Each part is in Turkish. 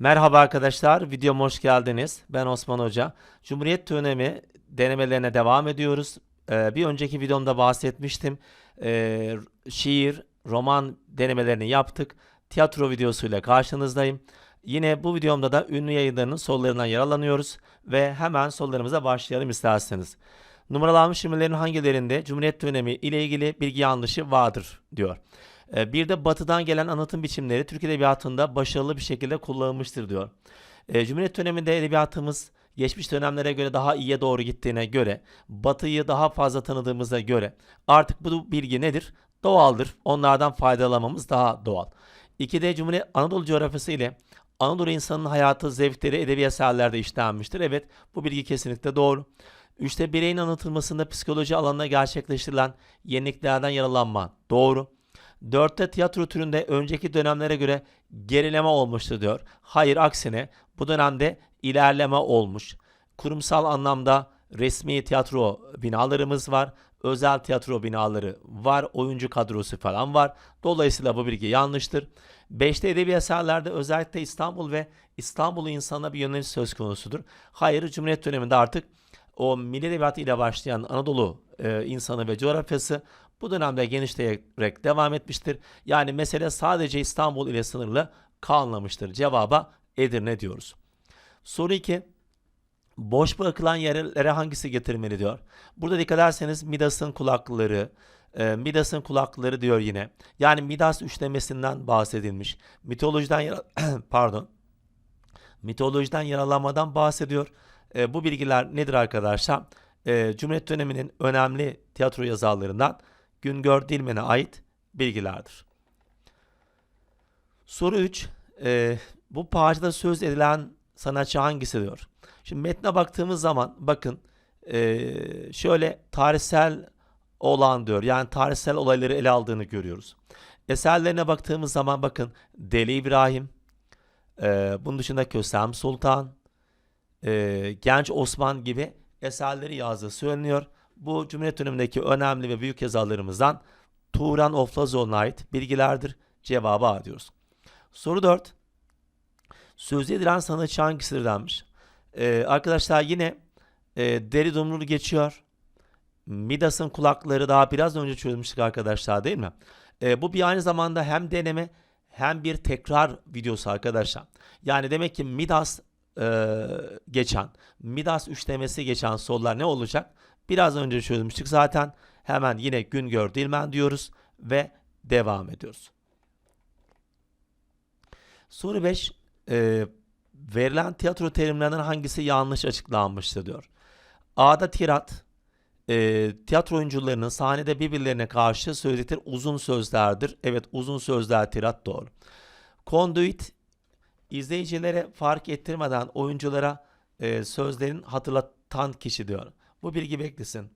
Merhaba arkadaşlar, videoma hoş geldiniz. Ben Osman Hoca. Cumhuriyet dönemi denemelerine devam ediyoruz. Ee, bir önceki videomda bahsetmiştim. Ee, şiir, roman denemelerini yaptık. Tiyatro videosuyla karşınızdayım. Yine bu videomda da ünlü yayınlarının sorularından yararlanıyoruz ve hemen sorularımıza başlayalım isterseniz. Numaralanmış cümlelerin hangilerinde Cumhuriyet dönemi ile ilgili bilgi yanlışı vardır diyor. Ee, Bir de batıdan gelen anlatım biçimleri Türk Edebiyatı'nda başarılı bir şekilde kullanılmıştır diyor. Ee, Cumhuriyet döneminde edebiyatımız geçmiş dönemlere göre daha iyiye doğru gittiğine göre, batıyı daha fazla tanıdığımıza göre artık bu bilgi nedir? Doğaldır. Onlardan faydalanmamız daha doğal. İki de Cumhuriyet Anadolu coğrafyası ile Anadolu insanının hayatı, zevkleri edebi eserlerde işlenmiştir. Evet, bu bilgi kesinlikle doğru. Üçte bireyin anlatılmasında psikoloji alanına gerçekleştirilen yeniliklerden yararlanma. Doğru. Dörtte tiyatro türünde önceki dönemlere göre gerileme olmuştur diyor. Hayır aksine bu dönemde ilerleme olmuş. Kurumsal anlamda resmi tiyatro binalarımız var. Özel tiyatro binaları var. Oyuncu kadrosu falan var. Dolayısıyla bu bilgi yanlıştır. Beşte edebi eserlerde özellikle İstanbul ve İstanbul insana bir yöneliş söz konusudur. Hayır Cumhuriyet döneminde artık o milli edebiyatı ile başlayan Anadolu e, insanı ve coğrafyası bu dönemde genişleyerek devam etmiştir. Yani mesele sadece İstanbul ile sınırlı kalmamıştır. Cevaba Edirne diyoruz. Soru 2. Boş bırakılan yerlere hangisi getirilmeli diyor. Burada dikkat ederseniz Midas'ın kulakları, e, Midas'ın kulakları diyor yine. Yani Midas üçlemesinden bahsedilmiş. Mitolojiden pardon. Mitolojiden yaralanmadan bahsediyor. E, bu bilgiler nedir arkadaşlar? E, Cumhuriyet döneminin önemli tiyatro yazarlarından Güngör Dilmen'e ait bilgilerdir. Soru 3. bu parçada söz edilen sanatçı hangisi diyor. Şimdi metne baktığımız zaman bakın e, şöyle tarihsel olan diyor. Yani tarihsel olayları ele aldığını görüyoruz. Eserlerine baktığımız zaman bakın Deli İbrahim, e, bunun dışında Kösem Sultan, e, Genç Osman gibi eserleri yazdığı söyleniyor. Bu Cumhuriyet dönemindeki önemli ve büyük yazarlarımızdan Turan Oflazoğlu'na ait bilgilerdir. Cevabı A diyoruz. Soru 4. Sözü edilen sanatçı hangisidir denmiş. Ee, arkadaşlar yine e, deri dumrulu geçiyor. Midas'ın kulakları daha biraz önce çözmüştük arkadaşlar değil mi? Ee, bu bir aynı zamanda hem deneme hem bir tekrar videosu arkadaşlar. Yani demek ki Midas e, geçen, Midas üçlemesi geçen sorular ne olacak? Biraz önce çözmüştük zaten. Hemen yine Güngör Dilmen diyoruz ve devam ediyoruz. Soru 5. Ee, verilen tiyatro terimlerinden hangisi yanlış açıklanmıştır diyor. A'da tirat, e, tiyatro oyuncularının sahnede birbirlerine karşı söyledikleri uzun sözlerdir. Evet uzun sözler tirat doğru. Konduit, izleyicilere fark ettirmeden oyunculara e, sözlerin hatırlatan kişi diyor. Bu bilgi beklesin.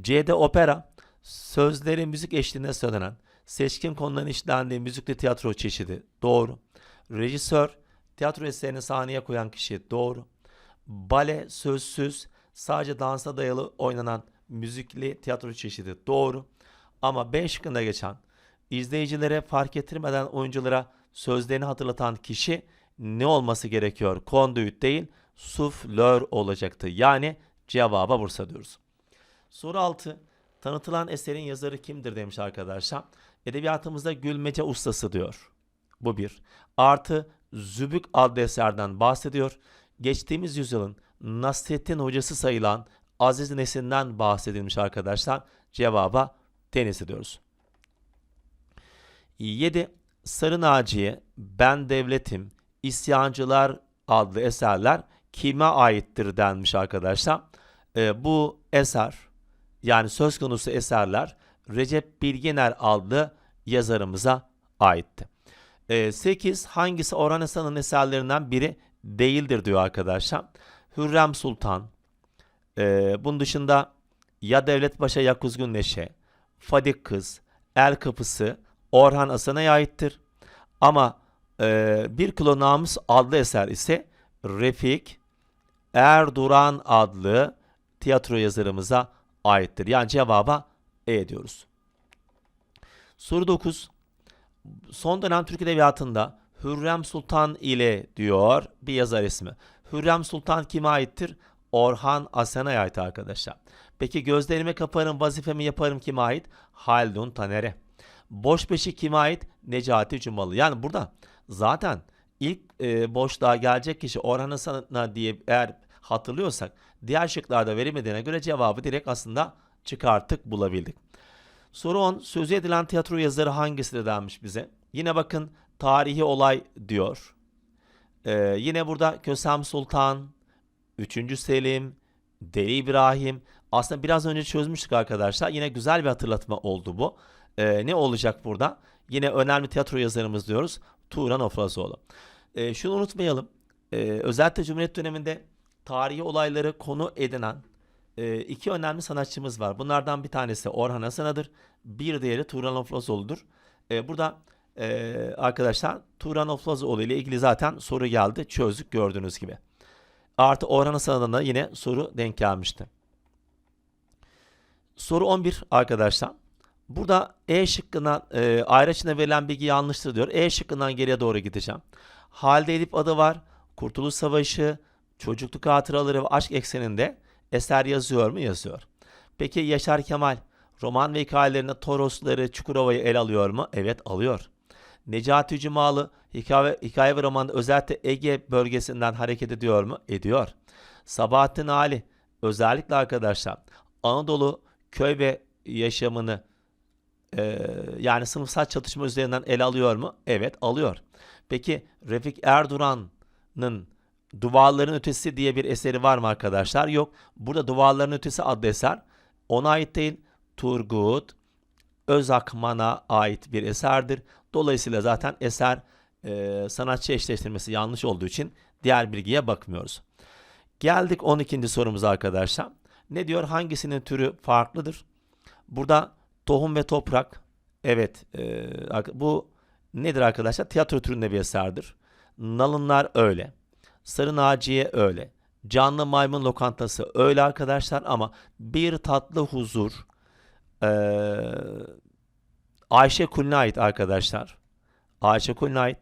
C'de opera, sözleri müzik eşliğinde söylenen, seçkin konuların işlendiği müzikli tiyatro çeşidi. Doğru. Rejisör, tiyatro eserini sahneye koyan kişi. Doğru. Bale, sözsüz, sadece dansa dayalı oynanan müzikli tiyatro çeşidi. Doğru. Ama B şıkkında geçen, izleyicilere fark ettirmeden oyunculara sözlerini hatırlatan kişi ne olması gerekiyor? Konduit değil, suflör olacaktı. Yani cevaba Bursa diyoruz. Soru 6. Tanıtılan eserin yazarı kimdir demiş arkadaşlar. Edebiyatımızda gülmece ustası diyor. Bu bir. Artı Zübük adlı eserden bahsediyor. Geçtiğimiz yüzyılın Nasrettin hocası sayılan Aziz Nesin'den bahsedilmiş arkadaşlar. Cevaba Deniz diyoruz. 7. Sarı Naciye, Ben Devletim, İsyancılar adlı eserler kime aittir denmiş arkadaşlar. Ee, bu eser yani söz konusu eserler Recep Bilginer adlı yazarımıza aitti. 8. Hangisi Orhan Hasan'ın eserlerinden biri değildir diyor arkadaşlar. Hürrem Sultan, ee, bunun dışında Ya Devlet Paşa Ya Kuzgun Neşe, Fadik Kız, El Kapısı Orhan Hasan'a aittir. Ama e, Bir Kilo Namus adlı eser ise Refik Erduran adlı tiyatro yazarımıza aittir. Yani cevaba E diyoruz. Soru 9. Son dönem Türk Edebiyatı'nda Hürrem Sultan ile diyor bir yazar ismi. Hürrem Sultan kime aittir? Orhan Asena'ya ait arkadaşlar. Peki gözlerimi kaparım vazifemi yaparım kime ait? Haldun Taner'e. Boş beşik kime ait? Necati Cumalı. Yani burada zaten ilk e, boşluğa gelecek kişi Orhan Asena diye eğer hatırlıyorsak diğer şıklarda verilmediğine göre cevabı direkt aslında çıkarttık bulabildik. Soru 10. Sözü edilen tiyatro yazarı hangisidir denmiş bize. Yine bakın tarihi olay diyor. Ee, yine burada Kösem Sultan, 3. Selim, Deli İbrahim. Aslında biraz önce çözmüştük arkadaşlar. Yine güzel bir hatırlatma oldu bu. Ee, ne olacak burada? Yine önemli tiyatro yazarımız diyoruz. Turan Ofrazoğlu. Ee, şunu unutmayalım. Ee, özellikle Cumhuriyet döneminde tarihi olayları konu edinen e, iki önemli sanatçımız var. Bunlardan bir tanesi Orhan Asena'dır. Bir diğeri Turan Ofrazoğlu'dur. Ee, burada e, arkadaşlar Turan Oflazoğlu ile ilgili zaten soru geldi. Çözdük gördüğünüz gibi. Artı Orhan Hasan'dan da yine soru denk gelmişti. Soru 11 arkadaşlar. Burada E şıkkından e, ayrı içinde verilen bilgi yanlıştır diyor. E şıkkından geriye doğru gideceğim. Halide Edip adı var. Kurtuluş Savaşı, çocukluk hatıraları ve aşk ekseninde eser yazıyor mu? Yazıyor. Peki Yaşar Kemal roman ve hikayelerinde Torosları, Çukurova'yı el alıyor mu? Evet alıyor. Necati Cumalı hikaye, hikaye ve romanda özellikle Ege bölgesinden hareket ediyor mu? Ediyor. Sabahattin Ali özellikle arkadaşlar Anadolu köy ve yaşamını e, yani sınıfsal çatışma üzerinden ele alıyor mu? Evet alıyor. Peki Refik Erduran'ın Duvarların Ötesi diye bir eseri var mı arkadaşlar? Yok. Burada Duvarların Ötesi adlı eser ona ait değil. Turgut Özakman'a ait bir eserdir. Dolayısıyla zaten eser e, sanatçı eşleştirmesi yanlış olduğu için diğer bilgiye bakmıyoruz. Geldik 12. sorumuza arkadaşlar. Ne diyor? Hangisinin türü farklıdır? Burada tohum ve toprak. Evet. E, bu nedir arkadaşlar? Tiyatro türünde bir eserdir. Nalınlar öyle. Sarı Naciye öyle. Canlı Maymun Lokantası öyle arkadaşlar ama bir tatlı huzur ee, Ayşe Kulüne ait arkadaşlar. Ayşe Kulüne ait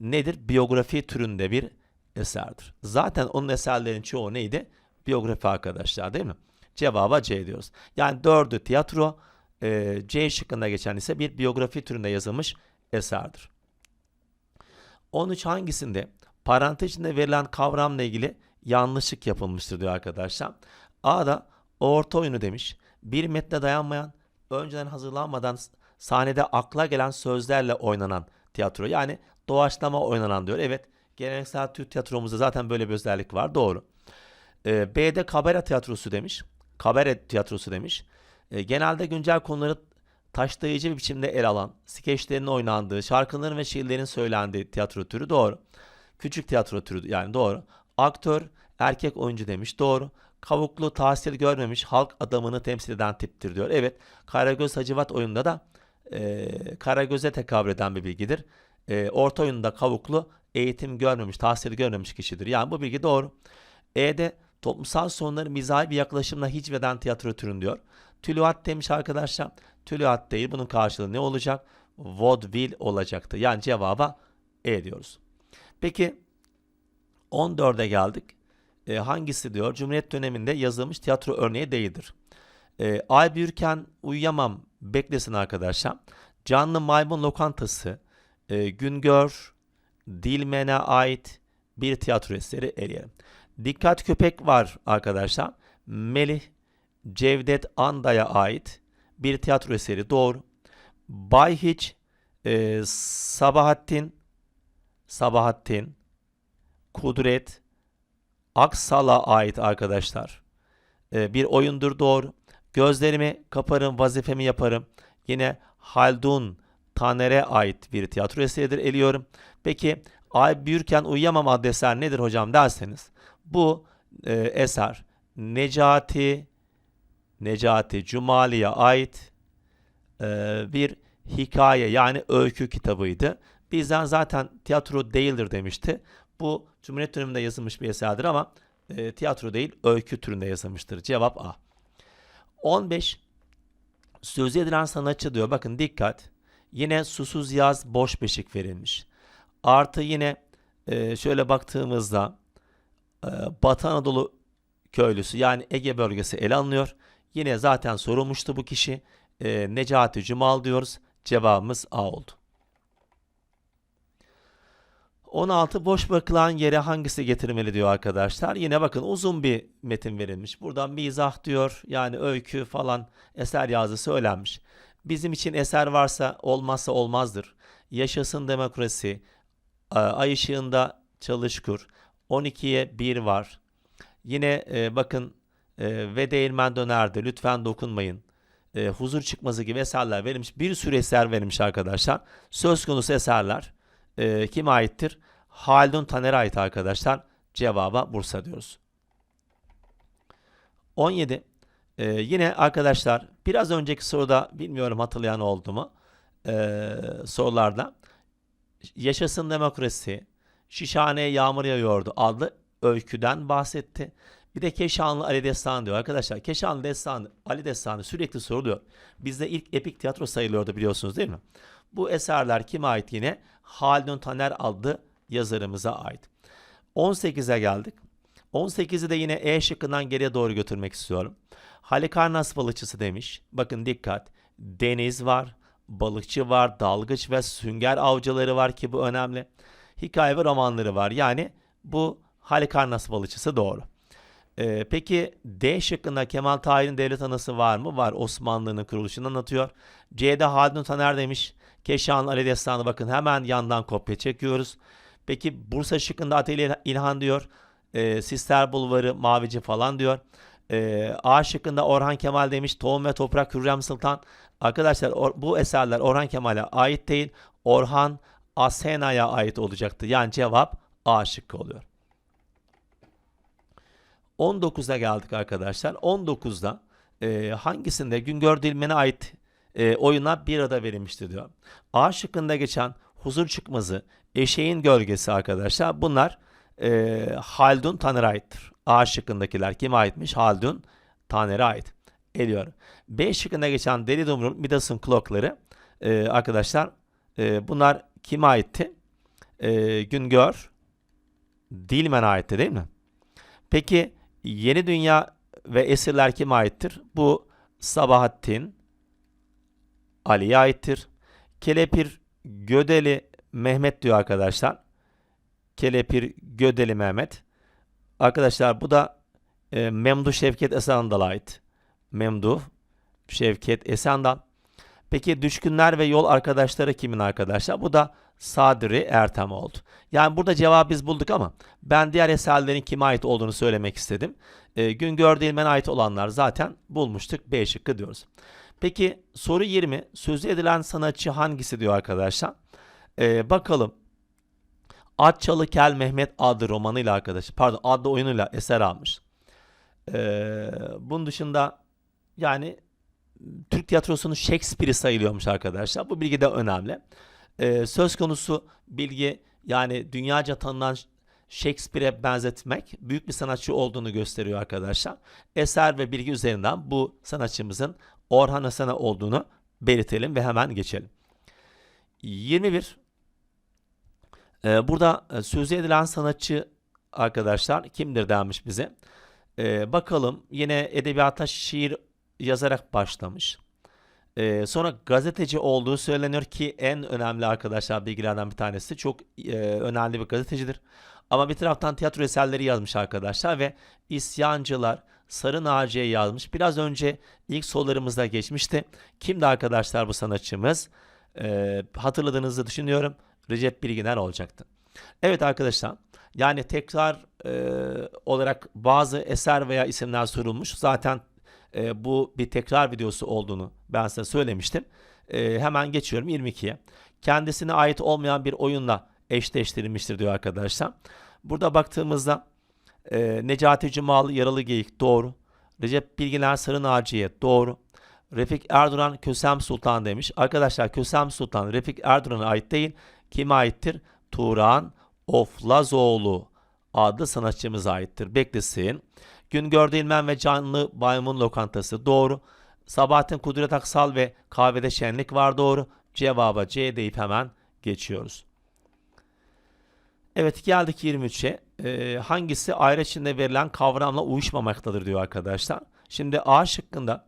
nedir? Biyografi türünde bir eserdir. Zaten onun eserlerin çoğu neydi? Biyografi arkadaşlar değil mi? Cevaba C diyoruz. Yani dördü tiyatro, e, C şıkkında geçen ise bir biyografi türünde yazılmış eserdir. 13 hangisinde parantez içinde verilen kavramla ilgili yanlışlık yapılmıştır diyor arkadaşlar. A'da orta oyunu demiş. Bir metne dayanmayan, önceden hazırlanmadan sahnede akla gelen sözlerle oynanan tiyatro. Yani doğaçlama oynanan diyor. Evet geleneksel Türk tiyatromuzda zaten böyle bir özellik var. Doğru. Ee, B'de kabare tiyatrosu demiş. Kabare tiyatrosu demiş. Ee, genelde güncel konuları taşlayıcı bir biçimde el alan, skeçlerin oynandığı, şarkıların ve şiirlerin söylendiği tiyatro türü doğru. Küçük tiyatro türü yani doğru. Aktör, erkek oyuncu demiş doğru. Kavuklu tahsil görmemiş halk adamını temsil eden tiptir diyor. Evet Karagöz Hacivat oyunda da e, Karagöz'e tekabül eden bir bilgidir. E, orta oyunda kavuklu eğitim görmemiş, tahsil görmemiş kişidir. Yani bu bilgi doğru. E'de toplumsal sorunları mizahi bir yaklaşımla hicveden tiyatro türün diyor. Tülüat demiş arkadaşlar. Tülüat değil bunun karşılığı ne olacak? Vaudeville olacaktı. Yani cevaba E diyoruz. Peki 14'e geldik. E, hangisi diyor? Cumhuriyet döneminde yazılmış tiyatro örneği değildir. E, Ay büyürken uyuyamam beklesin arkadaşlar. Canlı maymun lokantası, e, Güngör, Dilmen'e ait bir tiyatro eseri eleyelim. Dikkat köpek var arkadaşlar. Melih Cevdet Anda'ya ait bir tiyatro eseri doğru. Bayhiç e, Sabahattin Sabahattin Kudret Aksal'a ait arkadaşlar. E, bir oyundur doğru. Gözlerimi kaparım, vazifemi yaparım. Yine Haldun Taner'e ait bir tiyatro eseridir eliyorum. Peki Ay büyürken uyuyamam adlı eser nedir hocam derseniz. Bu e, eser Necati Necati Cumali'ye ait e, bir hikaye yani öykü kitabıydı. Bizden zaten tiyatro değildir demişti. Bu Cumhuriyet döneminde yazılmış bir eserdir ama e, tiyatro değil öykü türünde yazılmıştır. Cevap A. 15. Sözü edilen sanatçı diyor. Bakın dikkat. Yine susuz yaz boş beşik verilmiş. Artı yine e, şöyle baktığımızda e, Batı Anadolu köylüsü yani Ege bölgesi ele alınıyor. Yine zaten sorulmuştu bu kişi. E, Necati Cumal diyoruz. Cevabımız A oldu. 16 boş bırakılan yere hangisi getirmeli diyor arkadaşlar. Yine bakın uzun bir metin verilmiş. Buradan mizah diyor. Yani öykü falan eser yazısı söylenmiş. Bizim için eser varsa olmazsa olmazdır. Yaşasın demokrasi. Ay ışığında çalış kur. 12'ye 1 var. Yine e, bakın e, ve değirmen dönerdi. Lütfen dokunmayın. E, huzur çıkması gibi eserler verilmiş. Bir sürü eser verilmiş arkadaşlar. Söz konusu eserler e, kime aittir? Haldun Taner'e ait arkadaşlar. Cevaba Bursa diyoruz. 17. E, yine arkadaşlar biraz önceki soruda bilmiyorum hatırlayan oldu mu? E, sorularda Yaşasın Demokrasi, Şişhane'ye Yağmur Yağıyordu adlı öyküden bahsetti. Bir de Keşanlı Ali Destanı diyor. Arkadaşlar Keşanlı Destanı, Ali Destanı sürekli soruluyor. Bizde ilk epik tiyatro sayılıyordu biliyorsunuz değil mi? Bu eserler kime ait yine? Haldun Taner adlı yazarımıza ait. 18'e geldik. 18'i de yine E şıkkından geriye doğru götürmek istiyorum. Halikarnas balıkçısı demiş. Bakın dikkat. Deniz var, balıkçı var, dalgıç ve sünger avcıları var ki bu önemli. Hikaye ve romanları var. Yani bu Halikarnas balıkçısı doğru. Ee, peki D şıkkında Kemal Tahir'in devlet anısı var mı? Var. Osmanlı'nın kuruluşunu anlatıyor. C'de Haldun Taner demiş. Keşan Ali Destanı bakın hemen yandan kopya çekiyoruz. Peki Bursa şıkkında Atölye İlhan diyor. E, Sister Bulvarı Mavici falan diyor. E, A şıkkında Orhan Kemal demiş. Tohum ve Toprak Hürrem Sultan. Arkadaşlar or, bu eserler Orhan Kemal'e ait değil. Orhan Asena'ya ait olacaktı. Yani cevap A şıkkı oluyor. 19'a geldik arkadaşlar. 19'da e, hangisinde Güngör Dilmen'e ait e, oyuna bir ada verilmişti diyor. A şıkkında geçen huzur çıkmazı, eşeğin gölgesi arkadaşlar. Bunlar e, Haldun Taner'e aittir. A şıkkındakiler kime aitmiş? Haldun Taner'e ait. Eliyorum. B şıkkında geçen Deli Dumrul, Midas'ın klokları e, arkadaşlar e, bunlar kime aitti? E, Güngör Dilmen'e aitti değil mi? Peki Yeni Dünya ve Esirler kime aittir? Bu Sabahattin Ali'ye aittir. Kelepir Gödeli Mehmet diyor arkadaşlar. Kelepir Gödeli Mehmet. Arkadaşlar bu da e, Memduh Şevket Esendal'a ait. Memduh Şevket Esendal. Peki Düşkünler ve Yol Arkadaşları kimin arkadaşlar? Bu da Sadri Ertem oldu. Yani burada cevabı biz bulduk ama ben diğer eserlerin kime ait olduğunu söylemek istedim. E, Güngör Dilmen'e ait olanlar zaten bulmuştuk. B şıkkı diyoruz. Peki soru 20. Sözü edilen sanatçı hangisi diyor arkadaşlar. Ee, bakalım. Atçalı Kel Mehmet adlı romanıyla arkadaş, pardon adlı oyunuyla eser almış. Ee, bunun dışında yani Türk tiyatrosunun Shakespeare'i sayılıyormuş arkadaşlar. Bu bilgi de önemli. Ee, söz konusu bilgi yani dünyaca tanınan Shakespeare'e benzetmek büyük bir sanatçı olduğunu gösteriyor arkadaşlar. Eser ve bilgi üzerinden bu sanatçımızın Orhan Hasan'a olduğunu belirtelim ve hemen geçelim. 21. Ee, burada e, sözü edilen sanatçı arkadaşlar kimdir denmiş bize. Ee, bakalım yine edebiyata şiir yazarak başlamış. Ee, sonra gazeteci olduğu söyleniyor ki en önemli arkadaşlar bilgilerden bir tanesi. Çok e, önemli bir gazetecidir. Ama bir taraftan tiyatro eserleri yazmış arkadaşlar ve isyancılar, Sarı Naciye yazmış. Biraz önce ilk sorularımızda geçmişti. Kimdi arkadaşlar bu sanatçımız? Ee, hatırladığınızı düşünüyorum. Recep Bilginer olacaktı. Evet arkadaşlar yani tekrar e, olarak bazı eser veya isimler sorulmuş. Zaten e, bu bir tekrar videosu olduğunu ben size söylemiştim. E, hemen geçiyorum 22'ye. Kendisine ait olmayan bir oyunla eşleştirilmiştir diyor arkadaşlar. Burada baktığımızda e, Necati Cumalı Yaralı Geyik doğru. Recep Bilginer Sarı Naciye doğru. Refik Erduran Kösem Sultan demiş. Arkadaşlar Kösem Sultan Refik Erduran'a ait değil. Kime aittir? Turan Oflazoğlu adlı sanatçımıza aittir. Beklesin. Güngör Dilmen ve Canlı Baymun Lokantası doğru. Sabahattin Kudret Aksal ve Kahvede Şenlik var doğru. Cevaba C deyip hemen geçiyoruz. Evet geldik 23'e. Ee, hangisi ayrı içinde verilen kavramla uyuşmamaktadır diyor arkadaşlar. Şimdi A şıkkında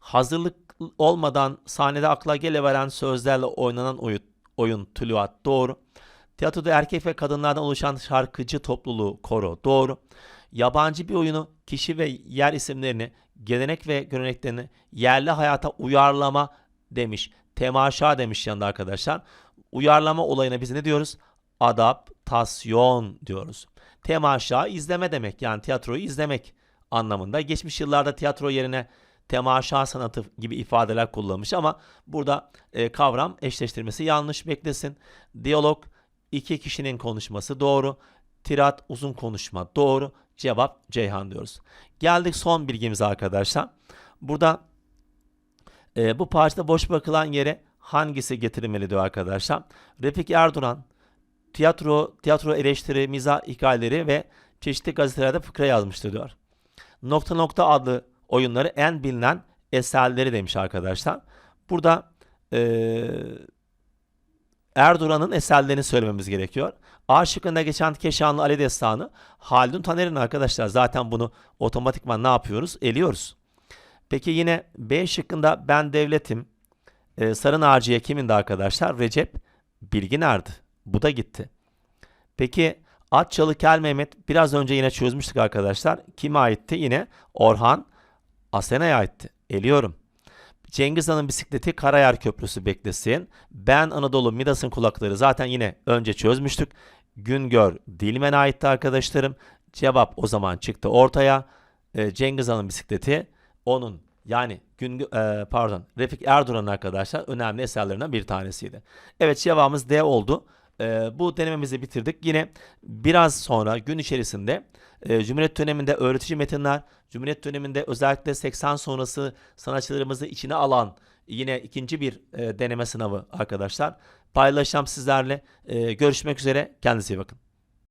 hazırlık olmadan sahnede akla geliveren sözlerle oynanan oyun, oyun tuluat doğru. Tiyatroda erkek ve kadınlardan oluşan şarkıcı topluluğu koro doğru. Yabancı bir oyunu kişi ve yer isimlerini, gelenek ve göreneklerini yerli hayata uyarlama demiş. Temaşa demiş yanında arkadaşlar. Uyarlama olayına biz ne diyoruz? Adaptasyon diyoruz. Temaşa izleme demek yani tiyatroyu izlemek anlamında. Geçmiş yıllarda tiyatro yerine temaşa sanatı gibi ifadeler kullanılmış ama burada e, kavram eşleştirmesi yanlış beklesin. Diyalog iki kişinin konuşması doğru. Tirat uzun konuşma doğru. Cevap Ceyhan diyoruz. Geldik son bilgimize arkadaşlar. Burada e, bu parçada boş bırakılan yere hangisi getirilmeli diyor arkadaşlar. Refik Erduran tiyatro, tiyatro eleştiri, mizah hikayeleri ve çeşitli gazetelerde fıkra yazmıştır diyor. Nokta Nokta adlı oyunları en bilinen eserleri demiş arkadaşlar. Burada eee Erduran'ın eserlerini söylememiz gerekiyor. A şıkkında geçen Keşanlı Ali Destanı Haldun Taner'in arkadaşlar. Zaten bunu otomatikman ne yapıyoruz? Eliyoruz. Peki yine B şıkkında Ben Devletim e, Sarı Naciye kimindi arkadaşlar? Recep Bilginer'di. Bu da gitti. Peki Atçalı Kel Mehmet biraz önce yine çözmüştük arkadaşlar. Kime aitti? Yine Orhan Asena'ya aitti. Eliyorum. Cengiz Han'ın bisikleti Karayer Köprüsü beklesin. Ben Anadolu Midas'ın kulakları zaten yine önce çözmüştük. Güngör Dilmen'e aitti arkadaşlarım. Cevap o zaman çıktı ortaya. Ee, Cengiz Han'ın bisikleti onun yani gün e, pardon Refik Erduran'ın arkadaşlar önemli eserlerinden bir tanesiydi. Evet cevabımız D oldu. E, bu denememizi bitirdik. Yine biraz sonra gün içerisinde e, Cumhuriyet döneminde öğretici metinler, Cumhuriyet döneminde özellikle 80 sonrası sanatçılarımızı içine alan yine ikinci bir e, deneme sınavı arkadaşlar. Paylaşacağım sizlerle. E, görüşmek üzere. Kendinize iyi bakın.